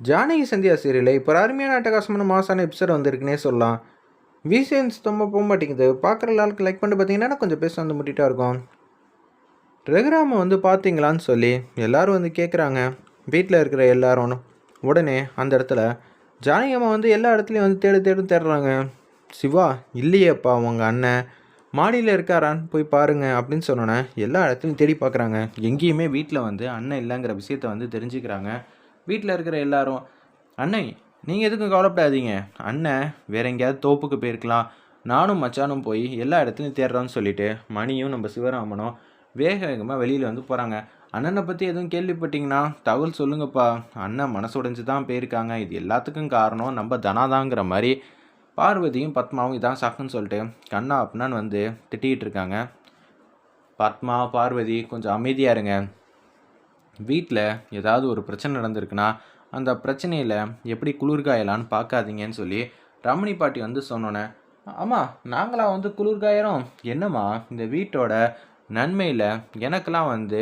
ஜானகி சந்தியா சீரியலில் இப்போ அருமையான அட்டகாசமான மாசான எபிசோட் வந்திருக்குன்னே சொல்லலாம். விசிஎன்ஸ் ரொம்ப போக மாட்டேங்குது பார்க்குற ஆளுக்கு லைக் பண்ணி பார்த்தீங்கன்னா கொஞ்சம் பேச வந்து முட்டிட்டா இருக்கும். ரகுராம வந்து பார்த்தீங்களான்னு சொல்லி எல்லாரும் வந்து கேட்குறாங்க வீட்டில் இருக்கிற எல்லாரும் உடனே அந்த இடத்துல ஜானகி அம்மா வந்து எல்லா இடத்துலையும் வந்து தேடு தேடு தேடுறாங்க. சிவா இல்லையேப்பா உங்கள் அண்ணன் மாடியில் இருக்காரான்னு போய் பாருங்க அப்படின்னு சொன்னோன்னே எல்லா இடத்துலையும் தேடி பார்க்குறாங்க எங்கேயுமே வீட்டில் வந்து அண்ணன் இல்லைங்கிற விஷயத்த வந்து தெரிஞ்சுக்கிறாங்க. வீட்டில் இருக்கிற எல்லாரும் அண்ணே நீங்கள் எதுக்கும் கவலைப்படாதீங்க. அண்ணன் வேற எங்கேயாவது தோப்புக்கு போயிருக்கலாம். நானும் மச்சானும் போய் எல்லா இடத்துலையும் தேடுறோன்னு சொல்லிட்டு மணியும் நம்ம சிவராமனும் வேக வேகமாக வெளியில் வந்து போகிறாங்க அண்ணனை பற்றி எதுவும் கேள்விப்பட்டீங்கன்னா தகவல் சொல்லுங்கப்பா. அண்ணன் மனசு உடைஞ்சு தான் போயிருக்காங்க. இது எல்லாத்துக்கும் காரணம் நம்ம தனாதாங்கிற மாதிரி. பார்வதியும் பத்மாவும் இதான் சாக்குன்னு சொல்லிட்டு கண்ணா அப்னான்னு வந்து திட்டிகிட்டு இருக்காங்க. பத்மா பார்வதி கொஞ்சம் அமைதியாக இருங்க. வீட்டில் ஏதாவது ஒரு பிரச்சனை நடந்திருக்குன்னா அந்த பிரச்சனையில் எப்படி குளிர்காயலான்னு பார்க்காதீங்கன்னு சொல்லி ரமணி பாட்டி வந்து சொன்னோன்னே ஆமாம் நாங்களாம் வந்து குளிர்காயிறோம். என்னம்மா இந்த வீட்டோட நன்மையில் எனக்கெல்லாம் வந்து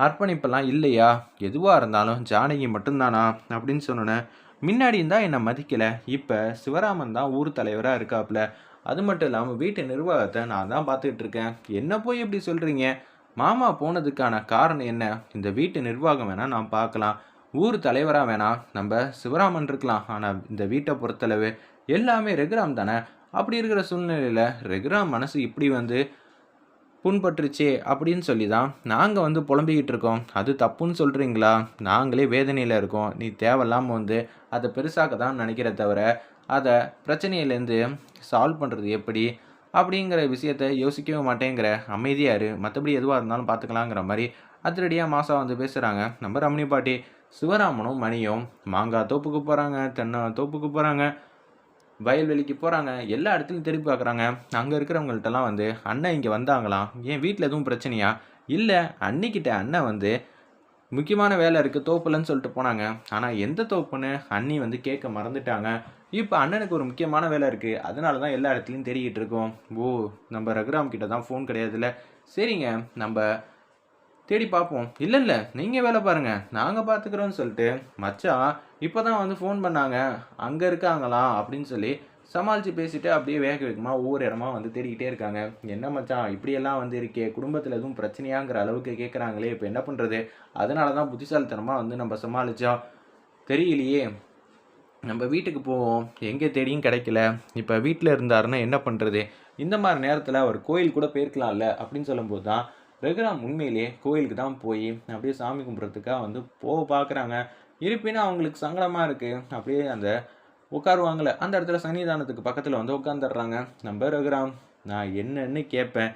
அர்ப்பணிப்பெல்லாம் இல்லையா? எதுவாக இருந்தாலும் ஜானகி மட்டும்தானா? அப்படின்னு சொன்னோன்னே முன்னாடி இருந்தால் என்னை மதிக்கலை. இப்போ சிவராமன் தான் ஊர் தலைவராக இருக்காப்புல அது மட்டும் இல்லாமல் வீட்டு நிர்வாகத்தை நான் தான் பார்த்துக்கிட்டு இருக்கேன். என்ன போய் இப்படி சொல்கிறீங்க மாமா போனதுக்கான காரணம் என்ன? இந்த வீட்டு நிர்வாகம் வேணால் நான் பார்க்கலாம். ஊர் தலைவராக வேணால் நம்ம சிவராமன் இருக்கலாம். ஆனால் இந்த வீட்டை பொறுத்தளவு எல்லாமே ரெகுராம் தானே? அப்படி இருக்கிற சூழ்நிலையில் ரெகுராம் மனசு இப்படி வந்து புண்பட்டுருச்சே அப்படின்னு சொல்லி தான் நாங்கள் வந்து புலம்பிக்கிட்டு இருக்கோம். அது தப்புன்னு சொல்கிறீங்களா நாங்களே வேதனையில் இருக்கோம். நீ தேவையில்லாமல் வந்து அதை பெருசாக்க தான் நினைக்கிற தவிர அதை பிரச்சனையிலேருந்து சால்வ் பண்ணுறது எப்படி? அப்படிங்கிற விஷயத்த யோசிக்கவே மாட்டேங்கிற அமைதியாக இரு மற்றபடி எதுவாக இருந்தாலும் பார்த்துக்கலாங்கிற மாதிரி அதிரடியாக மாசா வந்து பேசுகிறாங்க நம்ம ரமணி பாட்டி சிவராமனும் மணியும் மாங்காய் தோப்புக்கு போகிறாங்க தென்னை தோப்புக்கு போகிறாங்க வயல்வெளிக்கு போகிறாங்க எல்லா இடத்துலையும் திருப்பி பார்க்குறாங்க அங்கே இருக்கிறவங்கள்ட்டலாம் வந்து அண்ணன் இங்கே வந்தாங்களாம் ஏன் வீட்டில் எதுவும் பிரச்சனையா? இல்லை அன்னிக்கிட்ட அண்ணன் வந்து முக்கியமான வேலை இருக்குது தோப்புலன்னு சொல்லிட்டு போனாங்க. ஆனால் எந்த தோப்புன்னு அண்ணி வந்து கேட்க மறந்துட்டாங்க. இப்போ அண்ணனுக்கு ஒரு முக்கியமான வேலை இருக்குது அதனால தான் எல்லா இடத்துலையும் தெரிகிட்டு இருக்கோம். ஓ நம்ம ரகுராம் கிட்ட தான் ஃபோன் கிடையாதுல்ல? சரிங்க நம்ம தேடி பார்ப்போம். இல்லை இல்லை நீங்கள் வேலை பாருங்கள் நாங்கள் பார்த்துக்குறோன்னு சொல்லிட்டு மச்சான் இப்போ தான் வந்து ஃபோன் பண்ணாங்க. அங்கே இருக்காங்களாம் அப்படின்னு சொல்லி சமாளித்து பேசிட்டு அப்படியே வேக வேகமாக ஒவ்வொரு இடமா வந்து தேடிக்கிட்டே இருக்காங்க. என்ன மச்சான் இப்படியெல்லாம் வந்து இருக்கே? குடும்பத்தில் எதுவும் பிரச்சனையாங்கிற அளவுக்கு கேட்குறாங்களே இப்போ என்ன பண்ணுறது அதனால தான் புத்திசாலித்தனமாக வந்து நம்ம சமாளித்தோம் தெரியலையே. நம்ம வீட்டுக்கு போவோம். எங்கே தேடியும் கிடைக்கல. இப்போ வீட்டில் இருந்தாருன்னா என்ன பண்ணுறது? இந்த மாதிரி நேரத்தில் அவர் கோயில் கூட போயிருக்கலாம்ல அப்படின்னு சொல்லும்போது தான் ரகுராம் உண்மையிலேயே கோயிலுக்கு தான் போய் அப்படியே சாமி கும்பிட்றதுக்காக வந்து போக பார்க்குறாங்க. இருப்பினும் அவங்களுக்கு சங்கடமாக இருக்குது அப்படியே அந்த உட்காருவாங்கள அந்த இடத்துல சன்னிதானத்துக்கு பக்கத்தில் வந்து உட்காந்துடுறாங்க. நம்ம ரகுராம் நான் என்னன்னு கேட்பேன்.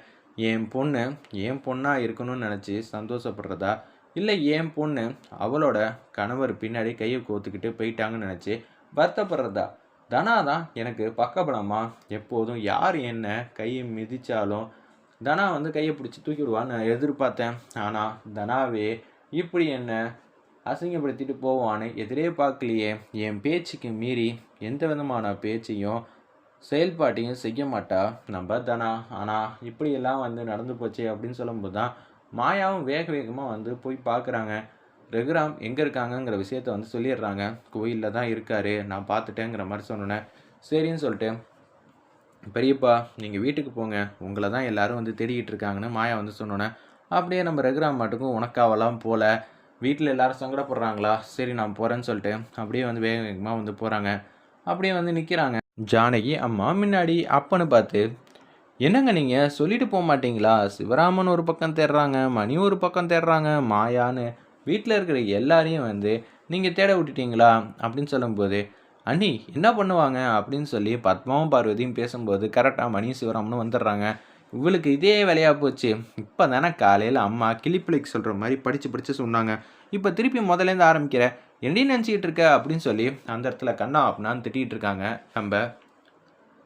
என் பொண்ணு என் பொண்ணாக இருக்கணும்னு நினச்சி சந்தோஷப்படுறதா இல்லை என் பொண்ணு? அவளோட கணவர் பின்னாடி கையை கோத்துக்கிட்டு போயிட்டாங்கன்னு நினச்சி வருத்தப்படுறதா? தனா தான் எனக்கு பக்கபலமா? எப்போதும் யார் என்ன கையை மிதித்தாலும் தனா வந்து கையை பிடிச்சி தூக்கி விடுவான்னு எதிர்பார்த்தேன். ஆனால் தனாவே இப்படி என்ன அசிங்கப்படுத்திட்டு போவான்னு எதிரே பார்க்கலையே. என் பேச்சுக்கு மீறி எந்த விதமான பேச்சையும் செயல்பாட்டையும் செய்ய மாட்டா. நம்ம தனா. ஆனால் இப்படியெல்லாம் வந்து நடந்து போச்சு அப்படின்னு சொல்லும்போது தான் மாயாவும் வேக வேகமாக வந்து போய் பார்க்குறாங்க ரகுராம் எங்கே இருக்காங்கங்கிற விஷயத்த வந்து சொல்லிடுறாங்க. கோயிலில் தான் இருக்கார். நான் பார்த்துட்டேங்கிற மாதிரி சொன்னேன் சரின்னு சொல்லிட்டு பெரியப்பா நீங்கள் வீட்டுக்கு போங்க. உங்களை தான் எல்லாரும் வந்து தேடிக்கிட்டு இருக்காங்கன்னு மாயா வந்து சொன்னோன்னே அப்படியே நம்ம ரகுராம் மாட்டுக்கும் உனக்காவெல்லாம் போகல வீட்டில் எல்லாரும் சங்கடப்படுறாங்களா? சரி நான் போகிறேன்னு சொல்லிட்டு அப்படியே வந்து வேக வேகமாக வந்து போகிறாங்க அப்படியே வந்து நிற்கிறாங்க ஜானகி அம்மா முன்னாடி அப்பன்னு பார்த்து என்னங்க நீங்கள் சொல்லிட்டு போக மாட்டீங்களா? சிவராமன் ஒரு பக்கம் தேடுறாங்க மணி ஒரு பக்கம் தேடுறாங்க மாயான்னு. வீட்டில் இருக்கிற எல்லாரையும் வந்து நீங்கள் தேட விட்டுட்டீங்களா? அப்படின்னு சொல்லும்போது அண்ணி என்ன பண்ணுவாங்க? அப்படின்னு சொல்லி பத்மாவும் பார்வதியும் பேசும்போது கரெக்டாக மணி சிவராமனும் வந்துடுறாங்க. இவளுக்கு இதே வேலையாக போச்சு. இப்போ தானே காலையில் அம்மா கிளிப்பிளிக்கு சொல்கிற மாதிரி படித்து படித்து சொன்னாங்க. இப்போ திருப்பி முதலேருந்து ஆரம்பிக்கிற என்னடி நினச்சிக்கிட்டு இருக்க? அப்படின்னு சொல்லி அந்த இடத்துல கண்ணா அப்படின்னான்னு திட்டிகிட்டு இருக்காங்க. நம்ம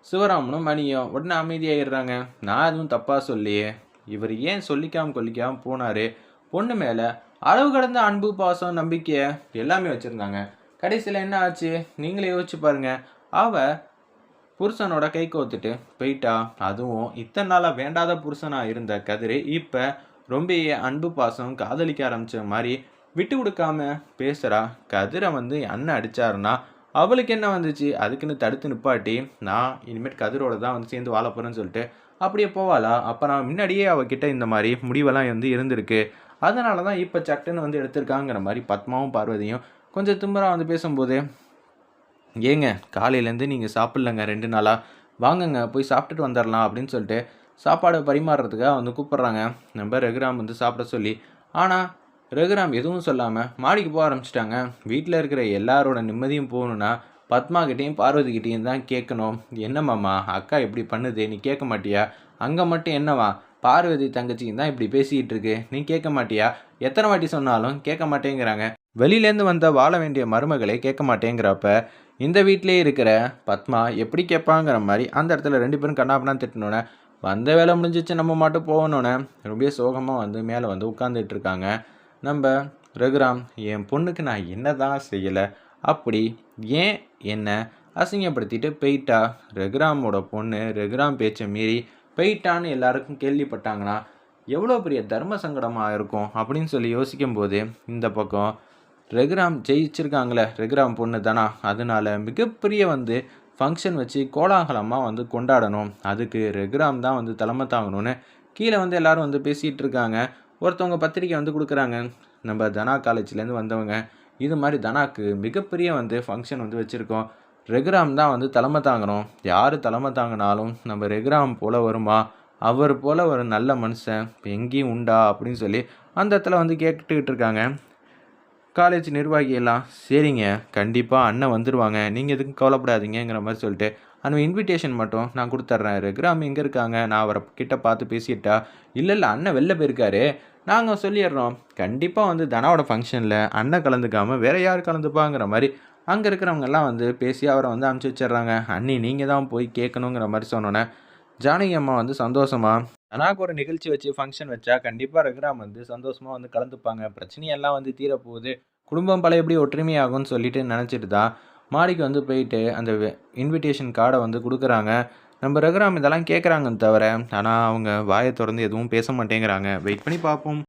சிவராமனும் மணியும் உடனே அமைதியாகிடுறாங்க நான் எதுவும் தப்பாக சொல்லியே. இவர் ஏன் சொல்லிக்காமல் கொல்லிக்காமல் போனார்? பொண்ணு மேலே அளவு கடந்த அன்பு பாசம் நம்பிக்கை எல்லாமே வச்சுருந்தாங்க. கடைசியில் என்ன ஆச்சு? நீங்களே யோசிச்சு பாருங்க. அவ புருஷனோட கை கோத்துட்டு போயிட்டா. அதுவும் இத்தனை நாளாக வேண்டாத புருஷனாக இருந்த கதிர் இப்போ ரொம்ப அன்பு பாசம் காதலிக்க ஆரம்பிச்ச மாதிரி விட்டு கொடுக்காம பேசுகிறா கதிரை வந்து அண்ணன் அடிச்சாருன்னா அவளுக்கு என்ன வந்துச்சு? அதுக்குன்னு தடுத்து நிப்பாட்டி நான் இனிமேட் கதிரோட தான் வந்து சேர்ந்து வாழ போகிறேன்னு சொல்லிட்டு அப்படியே போவாளா? அப்போ நான் முன்னாடியே அவகிட்ட இந்த மாதிரி முடிவெல்லாம் வந்து இருந்திருக்கு. அதனால தான் இப்போ சட்டுன்னு வந்து எடுத்திருக்காங்கிற மாதிரி பத்மாவும் பார்வதியும் கொஞ்சம் திம்பராக வந்து பேசும்போது ஏங்க காலையிலேருந்து நீங்கள் சாப்பிட்லங்க ரெண்டு நாளாக வாங்கங்க போய் சாப்பிட்டுட்டு வந்துடலாம் அப்படின்னு சொல்லிட்டு சாப்பாடு பரிமாறுறதுக்காக வந்து கூப்பிட்றாங்க. நம்ம ரகுராம் வந்து சாப்பிட சொல்லி ஆனால் ரகுராம் எதுவும் சொல்லாமல் மாடிக்கு போக ஆரம்பிச்சிட்டாங்க. வீட்டில் இருக்கிற எல்லாரோட நிம்மதியும் போகணுன்னா பத்மாக்கிட்டேயும் பார்வதிக்கிட்டேயும் தான் கேட்கணும். என்னம்மாம்மா அக்கா இப்படி பண்ணுது நீ கேட்க மாட்டியா? அங்கே மட்டும் என்னவா? பார்வதி தங்கச்சியும் தான் இப்படி பேசிக்கிட்டு இருக்கு. நீ கேட்க மாட்டியா? எத்தனை வாட்டி சொன்னாலும் கேட்க மாட்டேங்கிறாங்க. வெளியிலேருந்து வந்த வாழ வேண்டிய மருமகளை கேட்க மாட்டேங்கிறப்ப இந்த வீட்டிலே இருக்கிற பத்மா எப்படி கேட்பாங்கிற மாதிரி அந்த இடத்துல ரெண்டு பேரும் கண்ணாப்பினா திட்டினோன்னே வந்த வேலை முடிஞ்சிச்சு நம்ம மட்டும் போகணுன்னே ரொம்ப சோகமாக வந்து மேலே வந்து உட்காந்துட்டு இருக்காங்க. நம்ம ரகுராம் என் பொண்ணுக்கு நான் என்ன தான் செய்யலை அப்படி ஏன் என்ன அசிங்கப்படுத்திட்டு போயிட்டா? ரகுராமோட பொண்ணு ரகுராம் பேச்சை மீறி போயிட்டான்னு எல்லாருக்கும் கேள்விப்பட்டாங்கன்னா எவ்வளோ பெரிய தர்ம சங்கடமாக இருக்கும் அப்படின்னு சொல்லி யோசிக்கும்போது இந்த பக்கம் ரகுராம் ஜெயிச்சிருக்காங்களே ரகுராம் பொண்ணு தானா? அதனால மிகப்பெரிய வந்து ஃபங்க்ஷன் வச்சு கோலாகலமாக வந்து கொண்டாடணும். அதுக்கு ரகுராம் தான் வந்து தலைமை தாங்கணும்னு கீழே வந்து எல்லாரும் வந்து பேசிகிட்டு இருக்காங்க. ஒருத்தவங்க பத்திரிக்கை வந்து கொடுக்குறாங்க. நம்ம தனா காலேஜ்லேருந்து வந்தவங்க. இது மாதிரி தனாக்கு மிகப்பெரிய வந்து ஃபங்க்ஷன் வந்து வச்சுருக்கோம். ரெகுராம் தான் வந்து தலைமை தாங்கணும். யார் தலைமை தாங்கினாலும் நம்ம ரெகுராம் போல் வருமா? அவர் போல் ஒரு நல்ல மனுஷன் இப்போ எங்கேயும் உண்டா? அப்படின்னு சொல்லி அந்த இடத்துல வந்து கேட்டுக்கிட்டு இருக்காங்க. காலேஜ் நிர்வாகி எல்லாம் சரிங்க கண்டிப்பாக அண்ணன் வந்துடுவாங்க நீங்கள் எதுக்கும் கவலைப்படாதீங்கிற மாதிரி சொல்லிட்டு அந்த இன்விடேஷன் மட்டும் நான் கொடுத்துட்றேன் ரெகுராம் எங்கே இருக்காங்க? நான் அவரை கிட்ட பார்த்து பேசிட்டா இல்லை இல்லை அண்ணன் வெளில போயிருக்காரு. நாங்கள் சொல்லிடுறோம். கண்டிப்பாக வந்து தனாவோட ஃபங்க்ஷனில் அண்ணன் கலந்துக்காமல் வேறு யார் கலந்துப்பாங்கிற மாதிரி அங்கே இருக்கிறவங்கெல்லாம் வந்து பேசி அவரை வந்து அனுப்பிச்சி வச்சிடுறாங்க. அண்ணி நீங்கள் தான் போய் கேட்கணுங்கிற மாதிரி சொன்னோன்னே ஜானகி அம்மா வந்து சந்தோஷமா தனாக்கு ஒரு நிகழ்ச்சி வச்சு ஃபங்க்ஷன் வச்சா கண்டிப்பாக ரகுராம் வந்து சந்தோஷமாக வந்து கலந்துப்பாங்க. பிரச்சனையெல்லாம் வந்து தீரப்போகுது குடும்பம் பழையபடி ஒற்றுமையாகும்னு சொல்லிட்டு நினச்சிட்டு தான் மாடிக்கு வந்து போயிட்டு அந்த இன்விடேஷன் கார்டை வந்து கொடுக்குறாங்க. நம்ம ரகுராம் இதெல்லாம் கேட்குறாங்கன்னு தவிர ஆனால் அவங்க வாயை திறந்து எதுவும் பேச மாட்டேங்கிறாங்க. வெயிட் பண்ணி பார்ப்போம்.